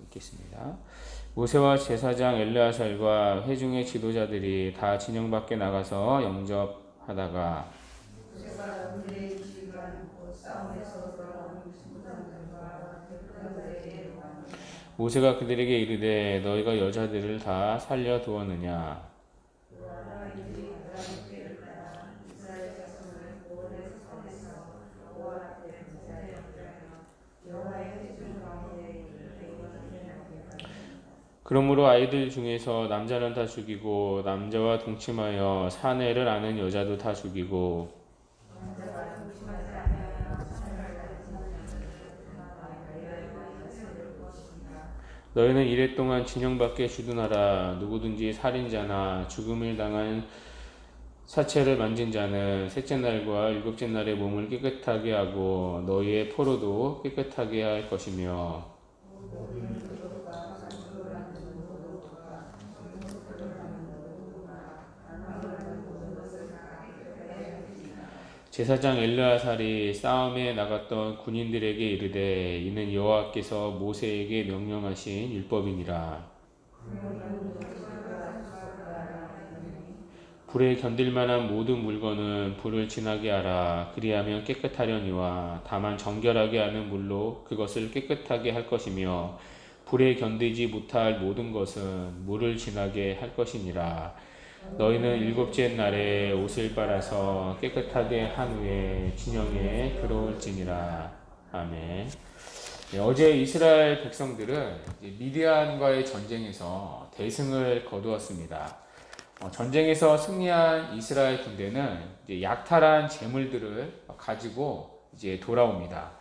읽겠습니다. 모세와 제사장 엘르아살과 회중의 지도자들이 다 진영 밖에 나가서 영접하다가 모세가 그들에게 이르되 너희가 여자들을 다 살려 두었느냐 그러므로 아이들 중에서 남자는 다 죽이고 남자와 동침하여 사내를 아는 여자도 다 죽이고 너희는 이래 동안 진영 밖에 주둔하라. 누구든지 살인자나 죽음을 당한 사체를 만진 자는 셋째 날과 일곱째 날에 몸을 깨끗하게 하고 너희의 포로도 깨끗하게 할 것이며 제사장 엘르아살이 싸움에 나갔던 군인들에게 이르되 이는 여호와께서 모세에게 명령하신 율법이니라. 불에 견딜 만한 모든 물건은 불을 지나게 하라. 그리하면 깨끗하려니와 다만 정결하게 하는 물로 그것을 깨끗하게 할 것이며 불에 견디지 못할 모든 것은 물을 지나게 할 것이니라 너희는 일곱째 날에 옷을 빨아서 깨끗하게 한 후에 진영에 들어올지니라. 아멘. 네, 어제 이스라엘 백성들은 미디안과의 전쟁에서 대승을 거두었습니다. 어, 전쟁에서 승리한 이스라엘 군대는 약탈한 재물들을 가지고 이제 돌아옵니다.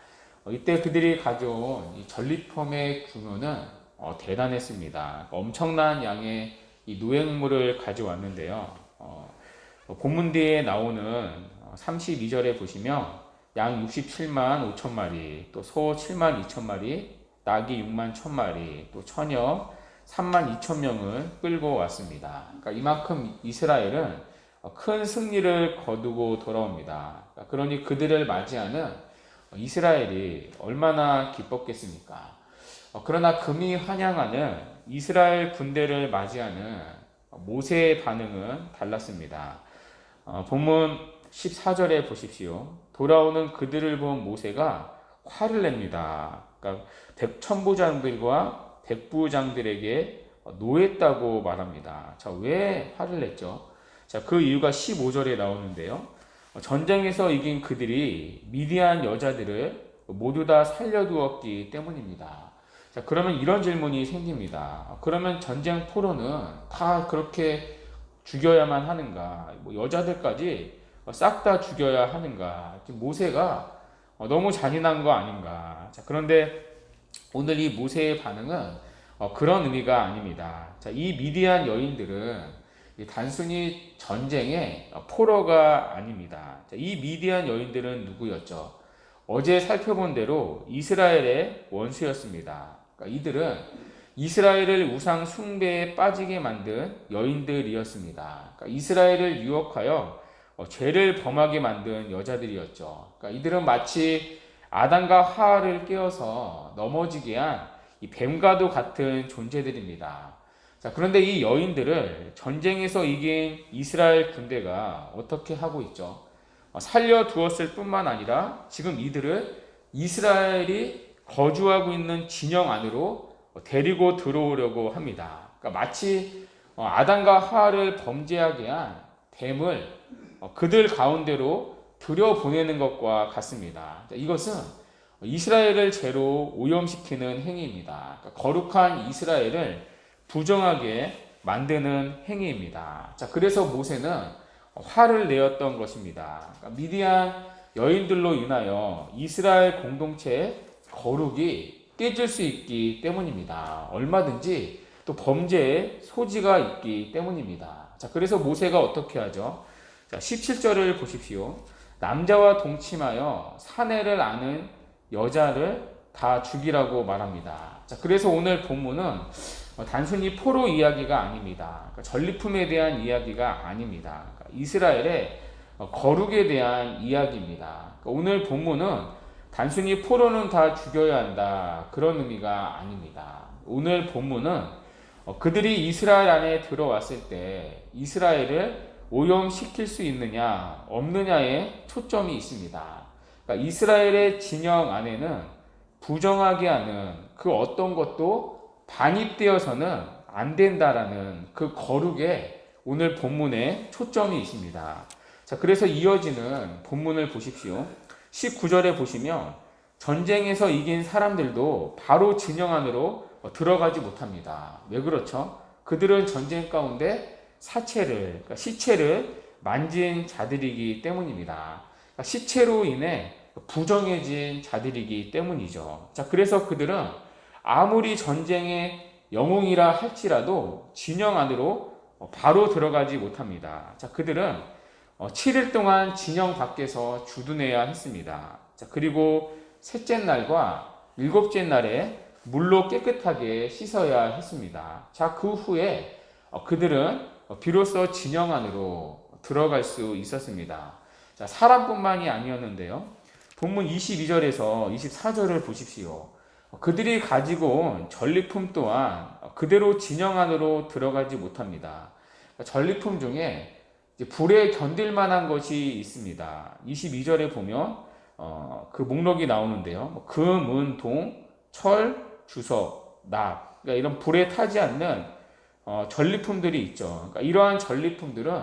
어, 이때 그들이 가져온 전리품의 규모는 어, 대단했습니다. 엄청난 양의 이 노획물을 가져왔는데요. 어, 본문 뒤에 나오는 32절에 보시면 양 67만 5천 마리, 또 소 7만 2천 마리, 낙이 6만 1천 마리, 또 처녀 3만 2천 명을 끌고 왔습니다. 그러니까 이만큼 이스라엘은 큰 승리를 거두고 돌아옵니다. 그러니까 그러니 그들을 맞이하는 이스라엘이 얼마나 기뻤겠습니까? 어, 그러나 금이 환영하는 이스라엘 군대를 맞이하는 모세의 반응은 달랐습니다. 어, 본문 14절에 보십시오. 돌아오는 그들을 본 모세가 화를 냅니다. 그러니까 백천부장들과 백부장들에게 노했다고 말합니다. 자, 왜 화를 냈죠? 자, 그 이유가 15절에 나오는데요. 전쟁에서 이긴 그들이 미디안 여자들을 모두 다 살려두었기 때문입니다. 자, 그러면 이런 질문이 생깁니다. 그러면 전쟁 포로는 다 그렇게 죽여야만 하는가? 뭐 여자들까지 싹 다 죽여야 하는가? 모세가 너무 잔인한 거 아닌가? 자, 그런데 오늘 이 모세의 반응은 어, 그런 의미가 아닙니다. 자, 이 미디안 여인들은 단순히 전쟁의 포로가 아닙니다. 자, 이 미디안 여인들은 누구였죠? 어제 살펴본 대로 이스라엘의 원수였습니다. 그러니까 이들은 이스라엘을 우상 숭배에 빠지게 만든 여인들이었습니다. 그러니까 이스라엘을 유혹하여 어, 죄를 범하게 만든 여자들이었죠. 그러니까 이들은 마치 아담과 하와를 깨어서 넘어지게 한 이 뱀과도 같은 존재들입니다. 자, 그런데 이 여인들을 전쟁에서 이긴 이스라엘 군대가 어떻게 하고 있죠? 어, 살려 두었을 뿐만 아니라 지금 이들을 이스라엘이 거주하고 있는 진영 안으로 데리고 들어오려고 합니다. 그러니까 마치 어, 아담과 하와를 범죄하게 한 뱀을 어, 그들 가운데로 들여보내는 것과 같습니다. 이것은 이스라엘을 죄로 오염시키는 행위입니다. 그러니까 거룩한 이스라엘을 부정하게 만드는 행위입니다. 자, 그래서 모세는 화를 내었던 것입니다. 그러니까 미디안 여인들로 인하여 이스라엘 공동체 거룩이 깨질 수 있기 때문입니다. 얼마든지 또 범죄의 소지가 있기 때문입니다. 자, 그래서 모세가 어떻게 하죠? 자, 17절을 보십시오. 남자와 동침하여 사내를 아는 여자를 다 죽이라고 말합니다. 자, 그래서 오늘 본문은 단순히 포로 이야기가 아닙니다. 그러니까 전리품에 대한 이야기가 아닙니다. 그러니까 이스라엘의 거룩에 대한 이야기입니다. 그러니까 오늘 본문은 단순히 포로는 다 죽여야 한다 그런 의미가 아닙니다. 오늘 본문은 어, 그들이 이스라엘 안에 들어왔을 때 이스라엘을 오염시킬 수 있느냐 없느냐에 초점이 있습니다. 그러니까 이스라엘의 진영 안에는 부정하게 하는 그 어떤 것도 반입되어서는 안 된다라는 그 거룩에 오늘 본문에 초점이 있습니다. 자, 그래서 이어지는 본문을 보십시오. 19절에 보시면 전쟁에서 이긴 사람들도 바로 진영 안으로 들어가지 못합니다. 왜 그렇죠? 그들은 전쟁 가운데 사체를, 그러니까 시체를 만진 자들이기 때문입니다. 그러니까 시체로 인해 부정해진 자들이기 때문이죠. 자, 그래서 그들은 아무리 전쟁의 영웅이라 할지라도 진영 안으로 바로 들어가지 못합니다. 자, 그들은 7일 동안 진영 밖에서 주둔해야 했습니다. 자, 그리고 셋째 날과 일곱째 날에 물로 깨끗하게 씻어야 했습니다. 자, 그 후에 그들은 비로소 진영 안으로 들어갈 수 있었습니다. 자, 사람뿐만이 아니었는데요. 본문 22절에서 24절을 보십시오. 그들이 가지고 온 전리품 또한 그대로 진영 안으로 들어가지 못합니다. 전리품 중에 불에 견딜 만한 것이 있습니다. 22절에 보면 어, 그 목록이 나오는데요. 금, 은, 동, 철, 주석, 납. 그러니까 이런 불에 타지 않는 어, 전리품들이 있죠. 그러니까 이러한 전리품들은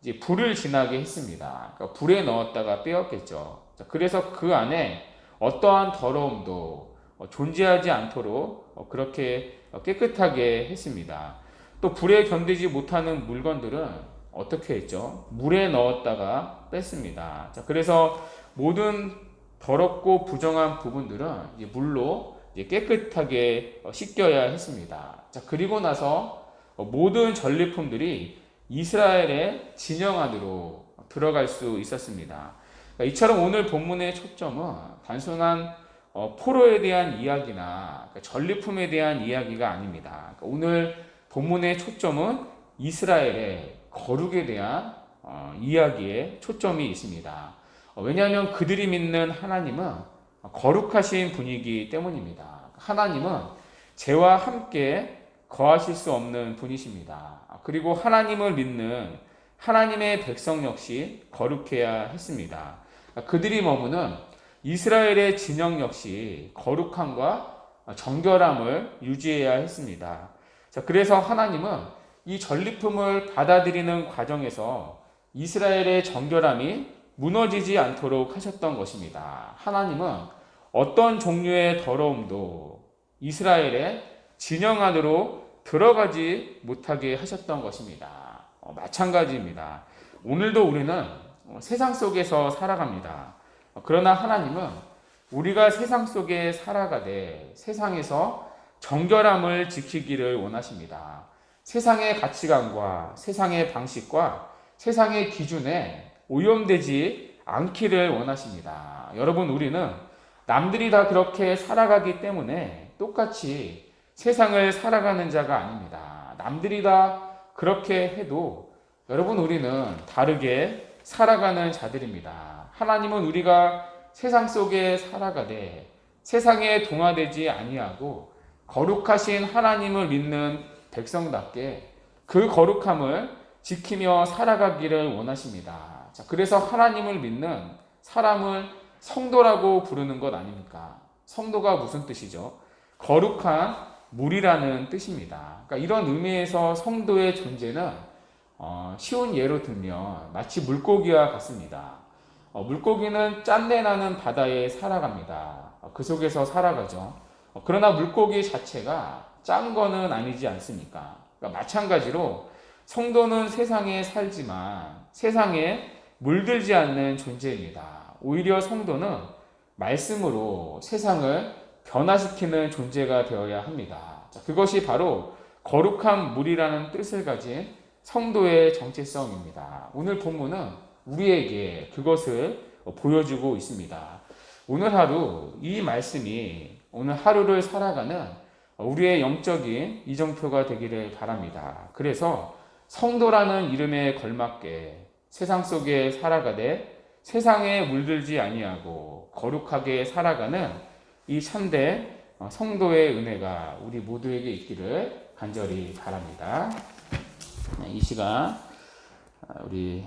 이제 불을 지나게 했습니다. 그러니까 불에 넣었다가 빼었겠죠. 자, 그래서 그 안에 어떠한 더러움도 어, 존재하지 않도록 어, 그렇게 깨끗하게 했습니다. 또 불에 견디지 못하는 물건들은 어떻게 했죠? 물에 넣었다가 뺐습니다. 자, 그래서 모든 더럽고 부정한 부분들은 이제 물로 이제 깨끗하게 어, 씻겨야 했습니다. 자, 그리고 나서 어, 모든 전리품들이 이스라엘의 진영 안으로 들어갈 수 있었습니다. 그러니까 이처럼 오늘 본문의 초점은 단순한 어, 포로에 대한 이야기나 그러니까 전리품에 대한 이야기가 아닙니다. 그러니까 오늘 본문의 초점은 이스라엘의 거룩에 대한 어, 이야기에 초점이 있습니다. 어, 왜냐하면 그들이 믿는 하나님은 거룩하신 분이기 때문입니다. 하나님은 죄와 함께 거하실 수 없는 분이십니다. 그리고 하나님을 믿는 하나님의 백성 역시 거룩해야 했습니다. 그들이 머무는 이스라엘의 진영 역시 거룩함과 정결함을 유지해야 했습니다. 자, 그래서 하나님은 이 전리품을 받아들이는 과정에서 이스라엘의 정결함이 무너지지 않도록 하셨던 것입니다. 하나님은 어떤 종류의 더러움도 이스라엘의 진영 안으로 들어가지 못하게 하셨던 것입니다. 어, 마찬가지입니다. 오늘도 우리는 세상 속에서 살아갑니다. 그러나 하나님은 우리가 세상 속에 살아가되 세상에서 정결함을 지키기를 원하십니다. 세상의 가치관과 세상의 방식과 세상의 기준에 오염되지 않기를 원하십니다. 여러분, 우리는 남들이 다 그렇게 살아가기 때문에 똑같이 세상을 살아가는 자가 아닙니다. 남들이 다 그렇게 해도 여러분, 우리는 다르게 살아가는 자들입니다. 하나님은 우리가 세상 속에 살아가되 세상에 동화되지 아니하고 거룩하신 하나님을 믿는 백성답게 그 거룩함을 지키며 살아가기를 원하십니다. 자, 그래서 하나님을 믿는 사람을 성도라고 부르는 것 아닙니까? 성도가 무슨 뜻이죠? 거룩한 물이라는 뜻입니다. 그러니까 이런 의미에서 성도의 존재는 어, 쉬운 예로 들면 마치 물고기와 같습니다. 어, 물고기는 짠내 나는 바다에 살아갑니다. 어, 그 속에서 살아가죠. 어, 그러나 물고기 자체가 짠 거는 아니지 않습니까? 그러니까 마찬가지로 성도는 세상에 살지만 세상에 물들지 않는 존재입니다. 오히려 성도는 말씀으로 세상을 변화시키는 존재가 되어야 합니다. 자, 그것이 바로 거룩한 물이라는 뜻을 가진 성도의 정체성입니다. 오늘 본문은 우리에게 그것을 보여주고 있습니다. 오늘 하루 이 말씀이 오늘 하루를 살아가는 우리의 영적인 이정표가 되기를 바랍니다. 그래서 성도라는 이름에 걸맞게 세상 속에 살아가되 세상에 물들지 아니하고 거룩하게 살아가는 이 참된 어, 성도의 은혜가 우리 모두에게 있기를 간절히 바랍니다. 네, 이 시간 어, 우리